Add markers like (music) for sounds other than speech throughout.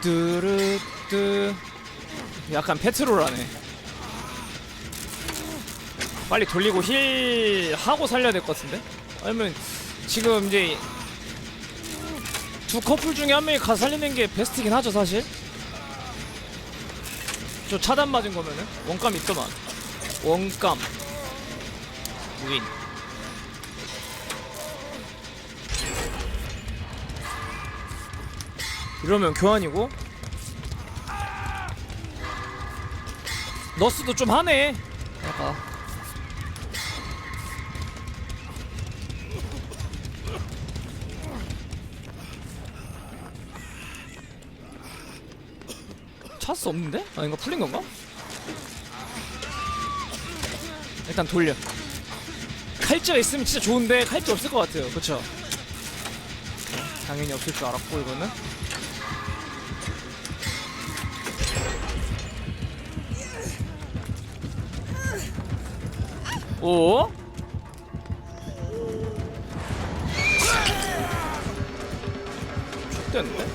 뚜뚜루뚜. 약간 페트롤하네. 빨리 돌리고 힐 하고 살려야 될 것 같은데? 아니면 지금 이제 두 커플 중에 한 명이 가 살리는 게 베스트긴 하죠 사실? 저 차단 맞은 거면은? 원감 있더만. 원감. 무인 이러면 교환이고 너스도 좀 하네 약간 차스 없는데? 아 이거 풀린 건가? 일단 돌려 칼찌가 있으면 진짜 좋은데 칼찌 없을 것 같아요 그쵸? 당연히 없을 줄 알았고 이거는 오? X됐는데?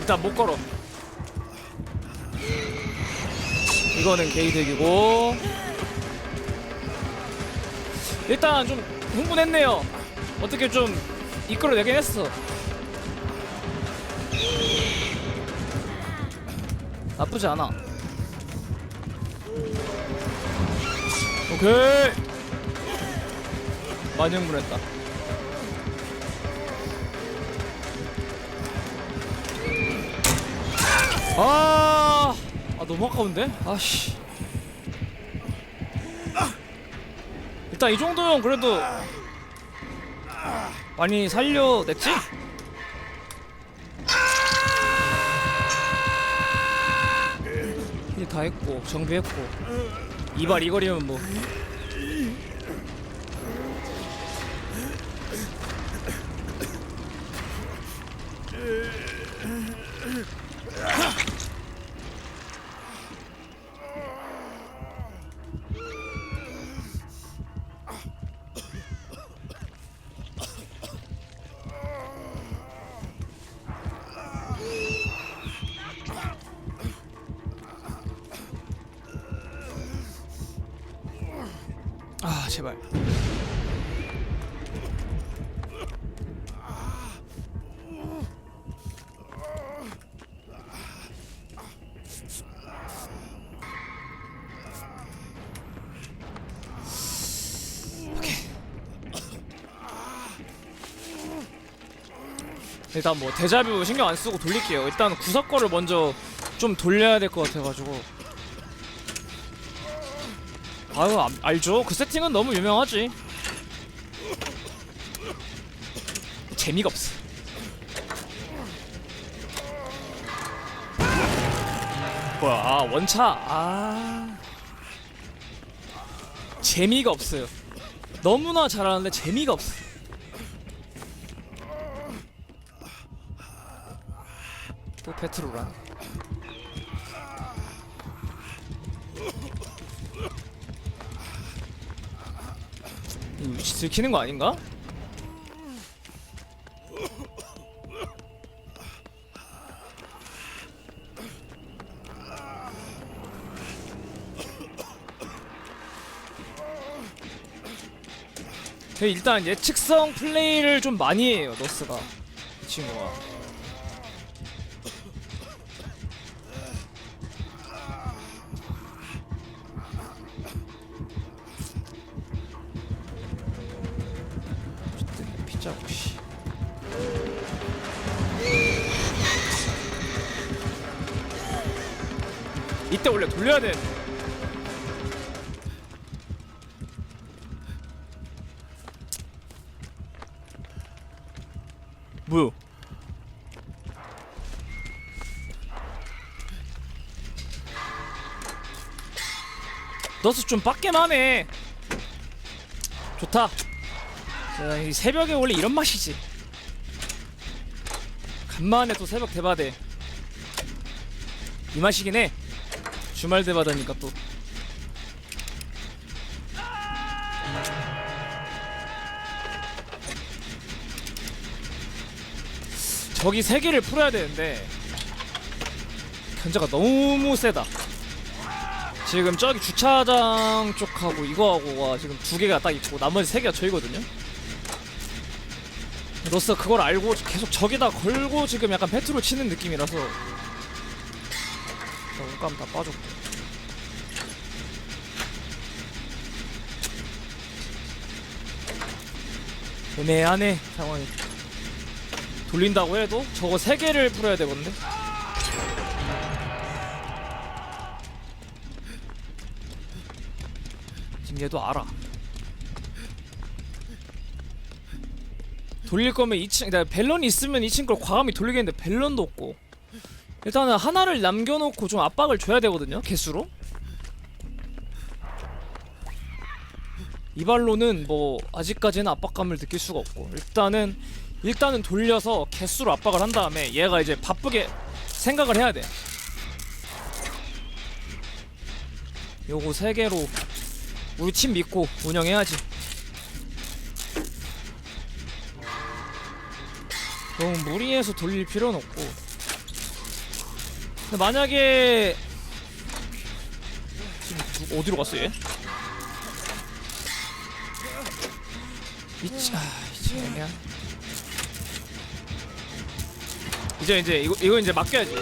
일단 못 걸어 이거는 게이득이고 일단 좀 흥분했네요 어떻게 좀 이끌어내긴 했어 나쁘지 않아 오케이 많이 흥분했다 아, 아 너무 아까운데? 아씨. 일단 이 정도면 그래도 많이 살려냈지? 이제 다 했고 정비했고 이발 이거리면 뭐 아 제발. 일단 뭐 데자뷰 신경 안 쓰고 돌릴게요. 일단 구석 거를 먼저 좀 돌려야 될 것 같아가지고 아유 알- 알죠? 그 세팅은 너무 유명하지. 재미가 없어. 뭐야 아 원차. 아. 재미가 없어요. 너무나 잘하는데 재미가 없어. 또 페트로란 위치 들키는 거 아닌가? 근데 일단 예측성 플레이를 좀 많이 해요 너스가 이 친구가 피자고 씨. 이때 원래 돌려야 돼. 뭐야 너스 좀 빡게만해 좋다. 야, 이 새벽에 원래 이런 맛이지 간만에 또 새벽 대바대 이 맛이긴 해 주말 대 받으니까 또 저기 세 개를 풀어야 되는데 견제가 너무 세다. 지금 저기 주차장 쪽하고 이거하고가 지금 두 개가 딱 있고 나머지 세 개가 저이거든요. 로스 그걸 알고 계속 저기다 걸고 지금 약간 배트로 치는 느낌이라서 자, 옷감 다 빠졌고 애매하네 상황이 돌린다고 해도 저거 세 개를 풀어야 되거든요. 지금 얘도 알아. 돌릴 거면 2층, 나 벨런이 있으면 2층 걸 과감히 돌리겠는데 벨런도 없고. 일단은 하나를 남겨놓고 좀 압박을 줘야 되거든요. 개수로. 이발로는 뭐 아직까지는 압박감을 느낄 수가 없고 일단은 일단은 돌려서 개수로 압박을 한 다음에 얘가 이제 바쁘게 생각을 해야 돼. 요거 세 개로 우리 팀 믿고 운영해야지. 너무 무리해서 돌릴 필요는 없고. 근데 만약에 지금 누- 어디로 갔어 얘? 이치 아 애매하. 이제 이제 이거 이거 이제 맡겨야지.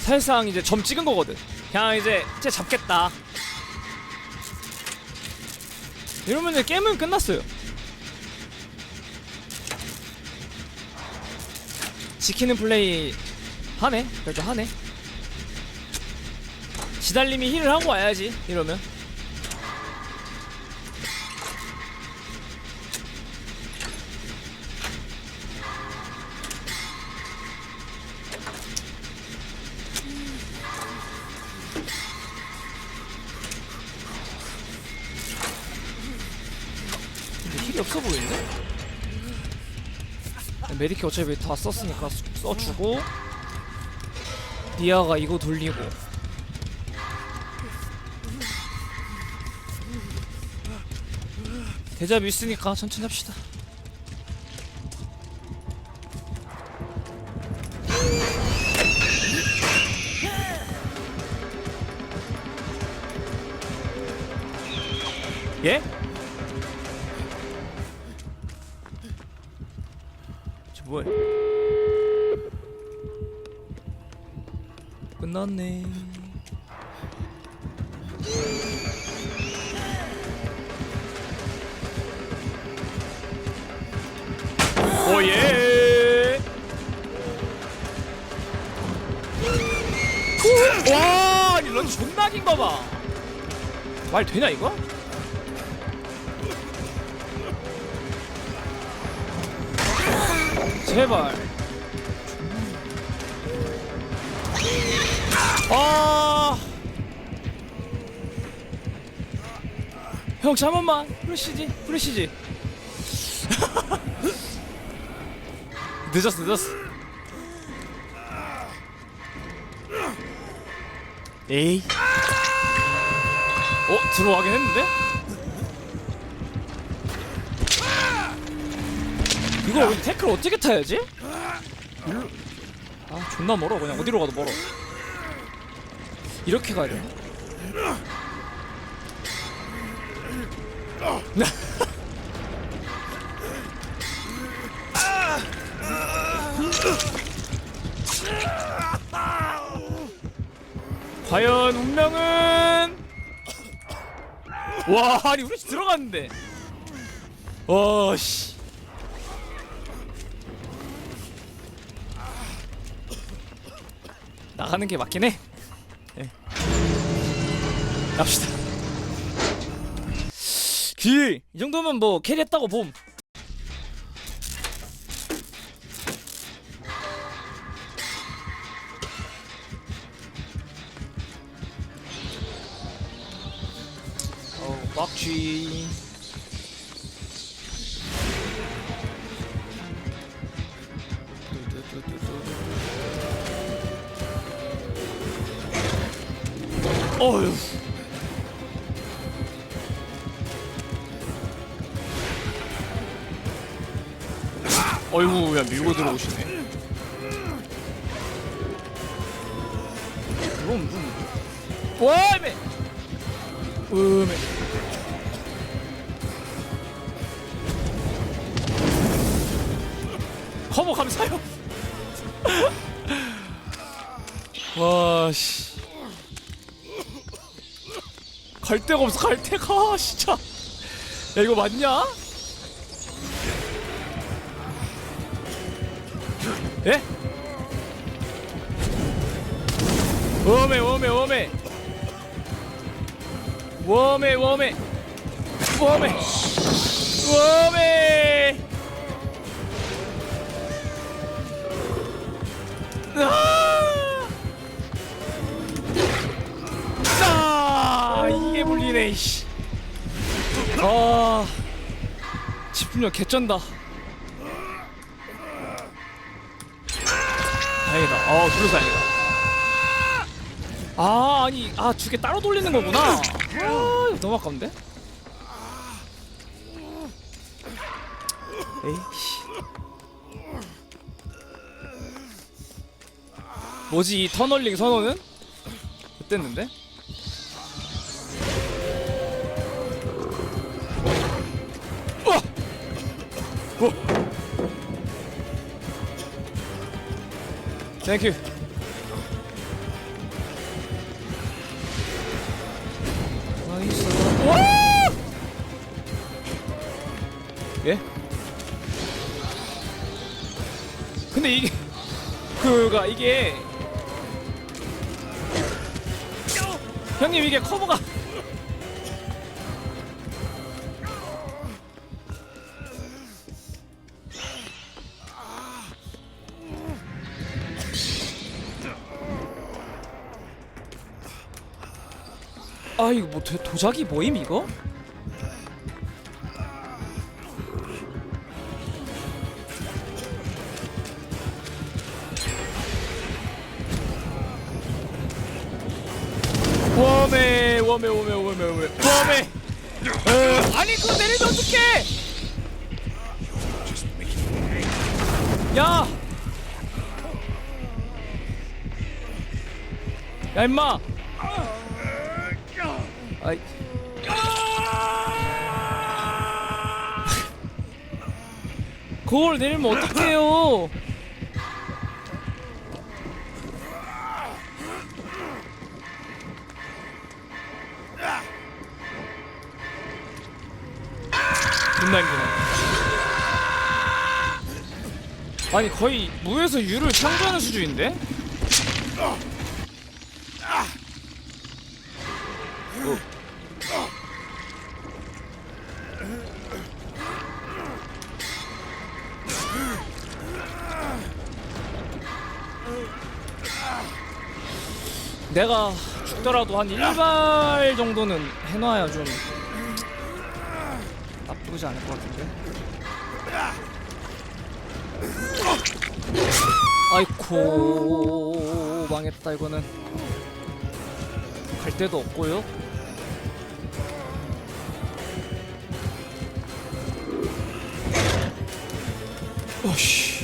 사실상 이제 점 찍은 거거든. 그냥 이제 쟤 잡겠다. 이러면 이제 게임은 끝났어요. 지키는 플레이 하네. 그래도 하네. 지달님이 힐을 하고 와야지. 이러면. 메디키 어차피 다 썼으니까 써- 써주고 디아가 이거 돌리고 대잡이 있으니까 천천히 합시다 예? 뭐야? 끝났네. 오예. 후! 와, 아니 런 존나 긴가 봐. 말 되냐 이거? 제발. 아. 형 잠깐만 프레시지 프레시지. 늦었어 늦었어. 에이. 어 들어가긴 했는데 이거 태클 어떻게 타야지? 아 존나 멀어 그냥. 어디로 가도 멀어. 이렇게 가야 되나? (laughs) 과연 운명은? 와 아니 우리 들어갔는데. 와씨 나가는 게 맞긴 해. 예. 갑시다. 길! 이 정도면 뭐 캐리했다고 봄. 어우, 빡쥐. 어휴. 어이구, 야 밀고 들어오시네. 그럼 좀. 와, 매. 음에. 커버 감사해요. 와, 씨. 갈 데가 없어, 갈 데가, 진짜. 야, 이거 맞냐? 예? 웜에, 웜에. 웜에, 웜에. 웜에. 웜에. 아! 아, 아, 집중력 개쩐다. 다행이다. 어, 그래서 다행이다. 아, 아니, 아, 두 개 따로 돌리는 거구나. 아, 너무 아까운데? 에이씨. 뭐지, 이 터널링 선호는? 어땠는데? 땡큐! 예? 근데 이게 (laughs) 그가 이게 형님 이게 커버가 아 이거 뭐 도, 도자기 모임 이거? 웜에 웜에 웜에 웜에 웜에 어, 아니 그거 내리면 어떡해 야! 야 임마 아이. 그걸 내리면 어떡해요? 아니 거의 무에서 유를 창조하는 수준인데? 내가 죽더라도 한 1발 정도는 해놔야 좀 나쁘지 않을 것 같은데? 아이코 망했다 이거는. 갈 데도 없고요. 어씨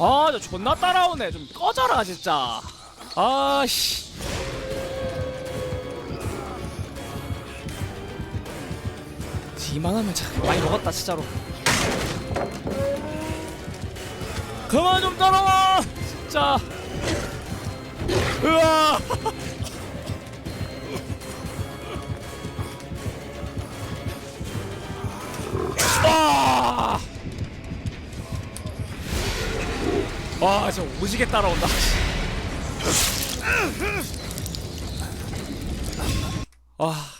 아, 저 존나 따라오네. 좀 꺼져라, 진짜. 아 씨. 이만하면 참 많이 먹었다, 진짜로. 그만 좀 따라와! 진짜. 으아! 와, 저 오지게 따라온다. 아.